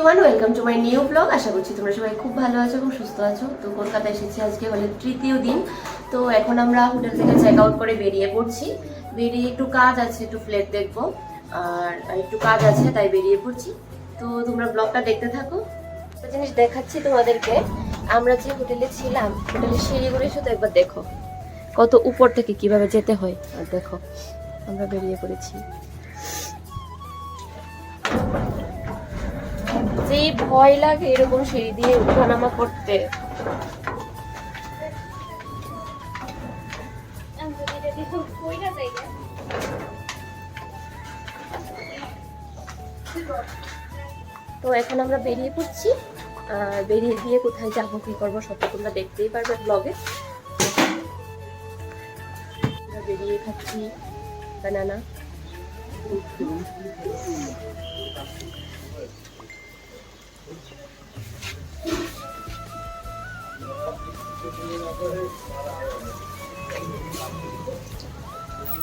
Everyone welcome to my new blog আশা করছি তোমরা সবাই খুব ভালো আছো এবং সুস্থ আছো। তো কলকাতা এসেছি আজকে হলে তৃতীয় দিন। তো এখন আমরা হোটেল থেকে চেক আউট করে বেরিয়ে পড়ছি। বেরিয়ে একটু কাজ আছে, একটু ফ্লেট দেখব। আর একটু কাজ আছে, তাই বেরিয়ে পড়ছি। তো তোমরা ব্লগটা দেখতে থাকো। জিনিস দেখাচ্ছি তোমাদেরকে। আমরা যে হোটেলে ছিলাম হোটেলের সিঁড়িগুলি শুধু একবার দেখো। কত উপর থেকে কীভাবে যেতে হয়, আর দেখো, আমরা বেরিয়ে পড়েছি। যে ভয় লাগে এরকম সিঁড়ি দিয়ে উঠানামা করতে। তো এখন আমরা বেরিয়ে পড়ছি। বেরিয়ে গিয়ে কোথায় যাব, কি করব সব তোমরা দেখতেই পারবে ব্লগে বেরিয়ে খাচ্ছি। বানানা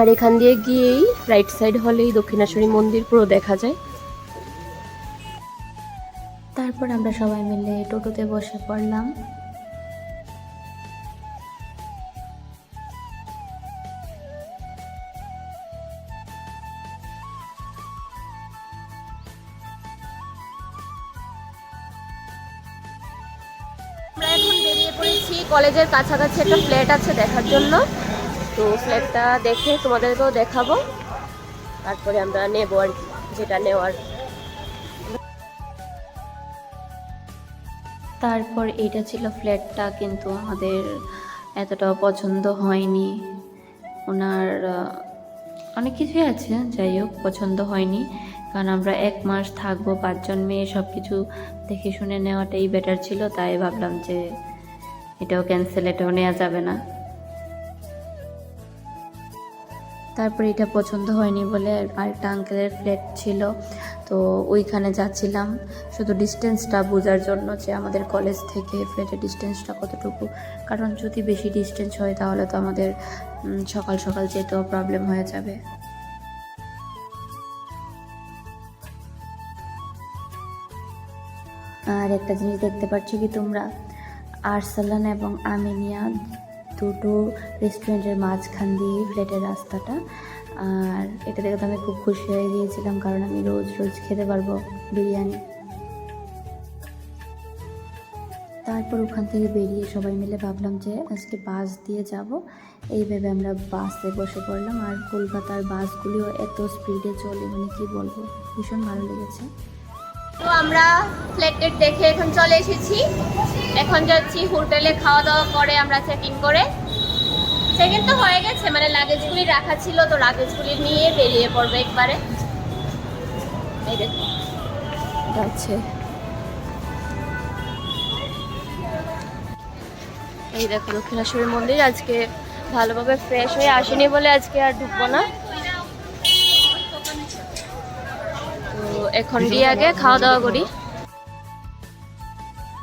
আর এখান দিয়ে গিয়েই রাইট সাইড হলেই দক্ষিণেশ্বরী মন্দির, পুরো দেখা যায়। তারপর আমরা সবাই মিলে টোটোতে বসে পড়লাম। পড়েছি কলেজের কাছাকাছি একটা ফ্ল্যাট আছে দেখার জন্য। তো ফ্ল্যাটটা দেখে তোমাদেরকেও দেখাবো। তারপরে আমরা নেব আর কি, যেটা নেওয়ার। তারপর এটা ছিল ফ্ল্যাটটা কিন্তু আমাদের এতটাও পছন্দ হয়নি। ওনার অনেক কিছুই আছে, যাই হোক, পছন্দ হয়নি। কারণ আমরা এক মাস থাকব, পাঁচজন মেয়ে সব কিছু দেখে শুনে নেওয়াটাই বেটার ছিল, তাই ভাবলাম যে এটাও ক্যান্সেল এটাও নেওয়া যাবে না। তারপর এটা পছন্দ হয়নি বলে আরেকটা আঙ্কেলের ফ্ল্যাট ছিল। তো ওইখানে যাচ্ছিলাম। শুধু ডিস্টেন্সটা বোঝার জন্য যে আমাদের কলেজ থেকে ফ্ল্যাটের ডিস্টেন্সটা কতটুকু। কারণ যদি বেশি ডিস্টেন্স হয়, তাহলে তো আমাদের সকাল সকাল যেতেও প্রবলেম হয়ে যাবে। আর একটা জিনিস দেখতে পাচ্ছ কি তোমরা? আরসালান এবং আমিনিয়া দুটো রেস্টুরেন্টের মাঝখান দিয়ে ফ্ল্যাটের রাস্তাটা। আর এটা দেখে তো আমি খুব খুশি হয়ে গিয়েছিলাম, কারণ আমি রোজ রোজ খেতে পারব বিরিয়ানি। তারপর ওখান থেকে বেরিয়ে সবাই মিলে ভাবলাম যে আজকে বাস দিয়ে যাব। এইভাবে আমরা বাসে বসে পড়লাম, আর কলকাতার বাসগুলিও এত স্পিডে চলে মানে কি বলব? ভীষণ ভালো লেগেছে। তো আমরা ফ্ল্যাট টেট দেখে এখন চলে এসেছি। এখন যাচ্ছি হোটেলে খাওয়া দাওয়া করে আমরা চেক ইন করে। চেক ইন তো হয়ে গেছে মানে লাগেজগুলি রাখা ছিল, তো লাগেজগুলি নিয়ে বেরিয়ে পড়বে একবারে। এই দেখো। যাচ্ছে। এই মন্দির, আজকে ভালোভাবে ফ্রেশ হয়ে আসেনি বলে আজকে আর ঢুকবো না। এখন দিয়ে আগে খাওয়া দাওয়া করি।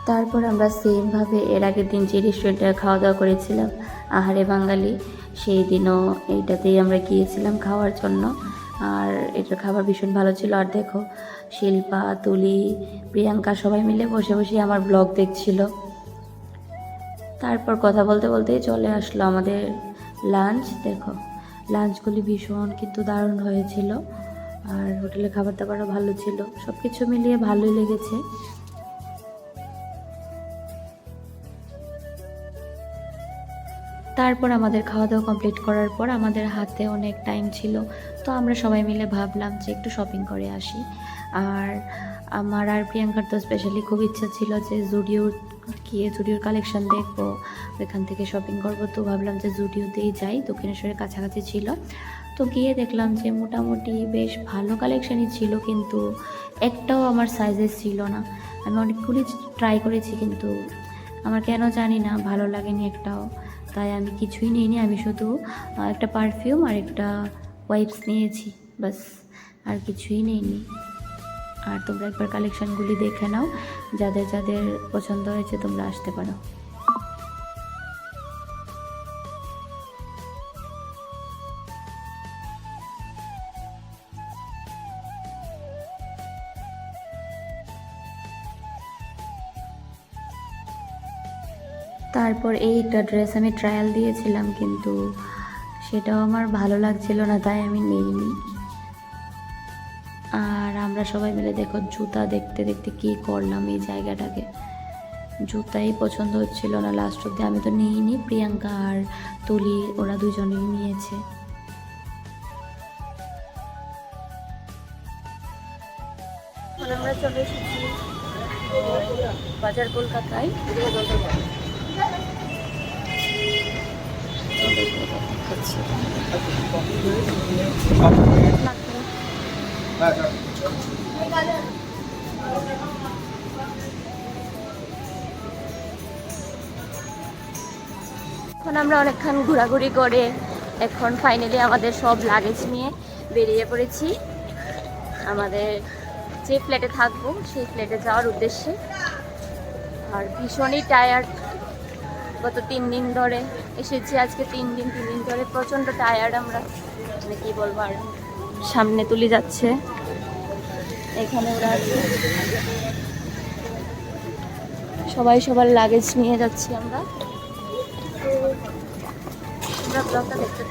তারপর আমরা সেমভাবে এর আগের দিন যে রেস্টুরেন্টে খাওয়া দাওয়া করেছিলাম, আহারে বাঙালি, সেই দিনও এইটাতেই আমরা গিয়েছিলাম খাওয়ার জন্য। আর এটার খাবার ভীষণ ভালো ছিল। আর দেখো, শিল্পা, তুলি, প্রিয়াঙ্কা সবাই মিলে বসে বসে আমার ব্লগ দেখছিল। তারপর কথা বলতে বলতেই চলে আসলো আমাদের লাঞ্চ দেখো লাঞ্চগুলি ভীষণ কিন্তু দারুণ হয়েছিল। আর হোটেলে খাবার দাবারও ভালো ছিল। সব কিছু মিলিয়ে ভালোই লেগেছে। তারপর আমাদের খাওয়া দাওয়া কমপ্লিট করার পর আমাদের হাতে অনেক টাইম ছিল। তো আমরা সবাই মিলে ভাবলাম যে একটু শপিং করে আসি। আর আমার আর প্রিয়াঙ্কার তো স্পেশালি খুব ইচ্ছা ছিল যে জুডিও গিয়ে জুডিওর কালেকশন দেখব। ওইখান থেকে শপিং করব। তো ভাবলাম যে জুডিওতেই যাই। দক্ষিণেশ্বরের কাছাকাছি ছিল। তো গিয়ে দেখলাম যে মোটামুটি বেশ ভালো কালেকশনই ছিল কিন্তু একটাও আমার সাইজের ছিল না। আমি অনেকগুলি ট্রাই করেছি কিন্তু আমার কেন জানি না, ভালো লাগেনি একটাও। তাই আমি কিছুই নিইনি, আমি শুধু একটা পারফিউম আর একটা ওয়াইপস নিয়েছি বাস আর কিছুই নিইনি। আর তোমরা একবার কালেকশানগুলি দেখে নাও, যাদের যাদের পছন্দ হয়েছে তোমরা আসতে পারো। তারপর এইটা ড্রেস আমি ট্রায়াল দিয়েছিলাম, কিন্তু সেটাও আমার ভালো লাগছিল না, তাই আমি নেইনি। আর আমরা সবাই মিলে দেখো জুতা দেখতে দেখতে কী করলাম এই জায়গাটাকে। জুতাই পছন্দ হচ্ছিল না লাস্ট অব্দি আমি তো নিইনি, প্রিয়াঙ্কা আর তুলি, ওরা দুজনেই নিয়েছে। আমরা চলে এসেছি, বাজার কলকাতায়। এখন আমরা অনেকক্ষণ ঘোরাঘুরি করে এখন ফাইনালি আমাদের সব লাগেজ নিয়ে বেরিয়ে পড়েছি। আমাদের যে ফ্ল্যাটে থাকব সেই ফ্ল্যাটে যাওয়ার উদ্দেশ্যে। আর ভীষণই টায়ার্ড গত তিন দিন ধরে এসেছি, আজকে তিন দিন তিন দিন ধরে প্রচণ্ড টায়ার্ড আমরা। মানে কি বলব আর, সামনে তুলে যাচ্ছে। এখানে ওরা আছে। সবাই সবার লাগেজ নিয়ে যাচ্ছি আমরা। দেখতে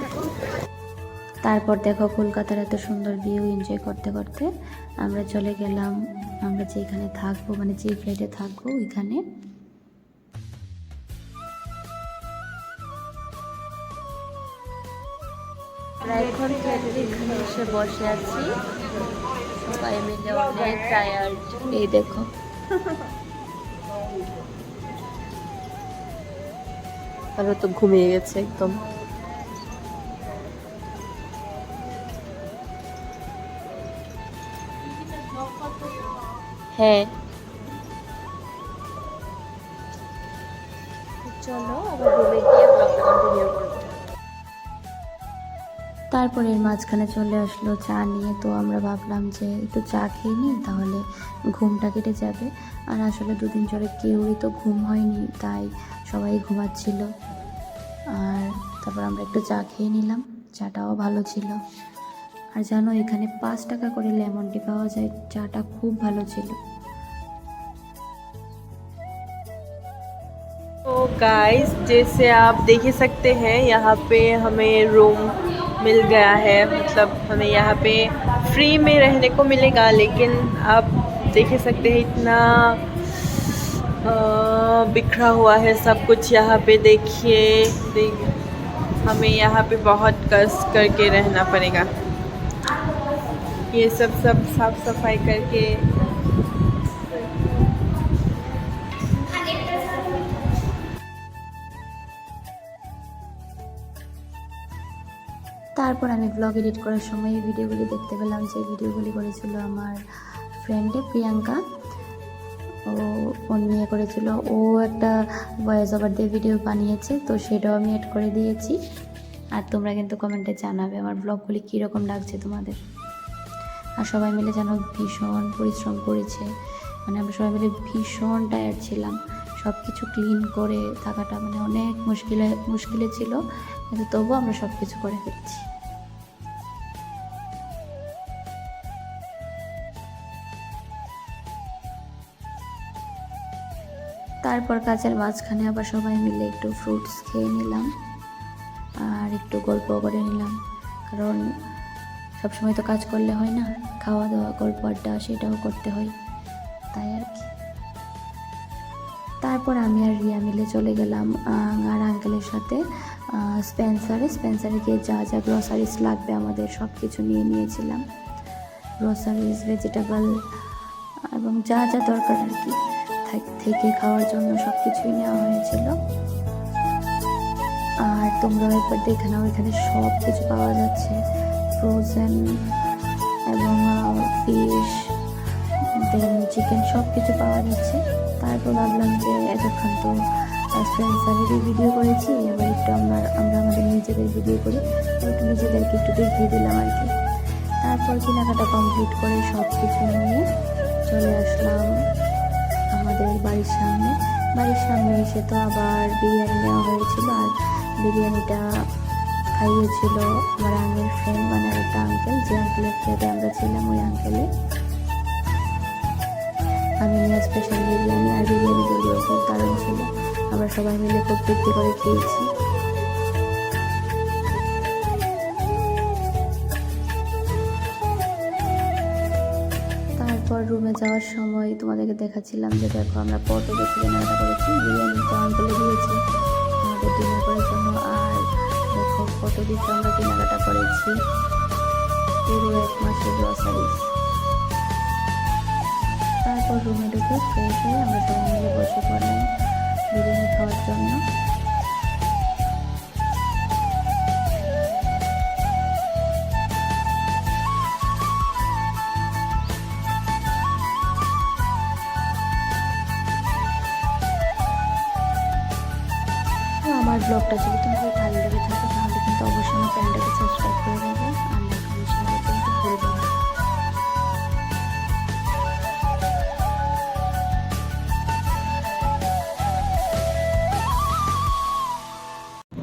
তারপর দেখো কলকাতার এত সুন্দর ভিউ এনজয় করতে করতে। আমরা চলে গেলাম, আমরা যেখানে থাকব মানে যে ফ্ল্যাটে থাকব, ওইখানে। এখন এসে বসে আছি। সবাই মিলে অনেক টায়ার্ড এই দেখো। আরও তো ঘুমিয়ে গেছে একদম। হ্যাঁ। মাঝখানে চলে আসলো চা নিয়ে তো আমরা ভাবলাম যে একটু চা খেয়ে নিই তাহলে ঘুমটা কেটে যাবে আর আসলে দুদিন ধরে কেউই তো ঘুম হয়নি তাই সবাই ঘুমাচ্ছিল আর তারপর আমরা একটু চা খেয়ে নিলাম চাটাও ভালো ছিল আর জানো এখানে পাঁচ টাকা করে লেমন টি পাওয়া যায় চাটা খুব ভালো ছিল तो गाइस जैसे आप देख ही सकते हैं यहाँ पे हमें रूम मिल गया है। मतलब हमें यहाँ पे फ्री में रहने को मिलेगा, लेकिन आप देख सकते हैं इतना बिखरा हुआ है सब कुछ यहाँ पे। देखिए, देख, हमें यहाँ पे बहुत कष्ट करके रहना पड़ेगा। ये सब सब साफ़ सफ़ाई करके তারপর আমি ব্লগ এডিট করার সময় এই ভিডিওগুলি দেখতে পেলাম যে ভিডিওগুলি করেছিল আমার ফ্রেন্ডে প্রিয়াঙ্কা। ও ও নিয়ে করেছিল। ও একটা ভয়েস ওভার দিয়ে ভিডিও বানিয়েছে, তো সেটাও আমি অ্যাড করে দিয়েছি। আর তোমরা কিন্তু কমেন্টে জানাবে আমার ব্লগগুলি কীরকম লাগছে তোমাদের। আর সবাই মিলে যেন ভীষণ পরিশ্রম করেছে। মানে আমরা সবাই মিলে ভীষণ টায়ার্ড ছিলাম। সব কিছু ক্লিন করে থাকাটা মানে অনেক মুশকিলে মুশকিলে ছিল। কিন্তু তবুও আমরা সব কিছু করে ফেলছি। তারপর কাজের মাঝখানে আবার সবাই মিলে একটু ফ্রুটস খেয়ে নিলাম আর একটু গল্প করে নিলাম। কারণ সবসময় তো কাজ করলে হয় না খাওয়া দাওয়া গল্প আড্ডা সেটাও করতে হয়। তাই আর কি। তারপর আমি আর রিয়া মিলে চলে গেলাম আর আঙ্কেলের সাথে স্পেন্সারে স্পেন্সারে গিয়ে যা যা গ্রসারিস লাগবে আমাদের সব কিছু নিয়ে নিয়েছিলাম। গ্রসারিস ভেজিটেবল এবং যা যা দরকার আর কি। থাক- খাওয়ার জন্য সব কিছুই নেওয়া হয়েছিল। আর তোমরা একবার দেখে নাও, এখানে সব কিছু পাওয়া যাচ্ছে। ফ্রোজেন এবং ফিশ দেন চিকেন সব কিছু পাওয়া যাচ্ছে। তারপর ভাবলাম যে এতক্ষণ তো স্পেন্সারেরই ভিডিও করেছি, এবার একটু আমরা আমরা আমাদের নিজেদের ভিডিও করি। একটু নিজেদেরকে একটু দেখিয়ে দিলাম আর কি। তারপর কেনাকাটা কমপ্লিট করে সব কিছু নিয়ে চলে আসলাম। আমাদের বাড়ির সামনে। বাড়ির সামনে এসে তো আবার বিরিয়ানি নেওয়া হয়েছিল আর বিরিয়ানিটা খাইয়েছিল আমার আঙ্কেল ফ্রেন্ড মানে একটা আঙ্কেল যে আঙ্কেলের ফ্ল্যাটে আমরা ছিলাম ওই আঙ্কেলে আমি স্পেশাল বিরিয়ানি আর বিরিয়ানি তৈরি খুব দারুণ ছিল। আমরা সবাই মিলে খুব তৃপ্তি করে খেয়েছি। যাওয়ার সময় তোমাদেরকে দেখাচ্ছিলাম যে দেখো আমরা পটে বেশি কেনাকাটা করেছি, বিরিয়ানি তো আঙ্কেলে দিয়েছি, আমাদের ডিনার করার জন্য, আর দেখো কত কিছু আমরা কেনাকাটা করেছি। পুরো এক মাসের গ্রসারিস তারপর রুমে ঢুকে ফ্রেশ হয়ে আমরা সবাই মিলে বসে পড়লাম বিরিয়ানি খাওয়ার জন্য। ব্লগটা যদি তোমাদের ভালো লেগে থাকে, তাহলে কিন্তু অবশ্যই আমার চ্যানেলটাকে সাবস্ক্রাইব করে দেবে আর লাইক কিন্তু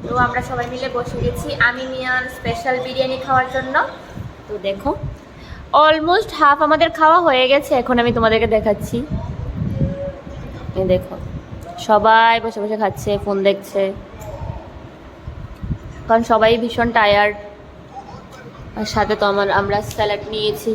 তো আমরা সবাই মিলে বসে গেছি আমি স্পেশাল বিরিয়ানি খাওয়ার জন্য। তো দেখো অলমোস্ট হাফ আমাদের খাওয়া হয়ে গেছে, এখন আমি তোমাদেরকে দেখাচ্ছি। দেখো, সবাই বসে বসে খাচ্ছে ফোন দেখছে। কারণ সবাই ভীষণ টায়ার্ড আর সাথে তো আমার আমরা স্যালাড নিয়েছি।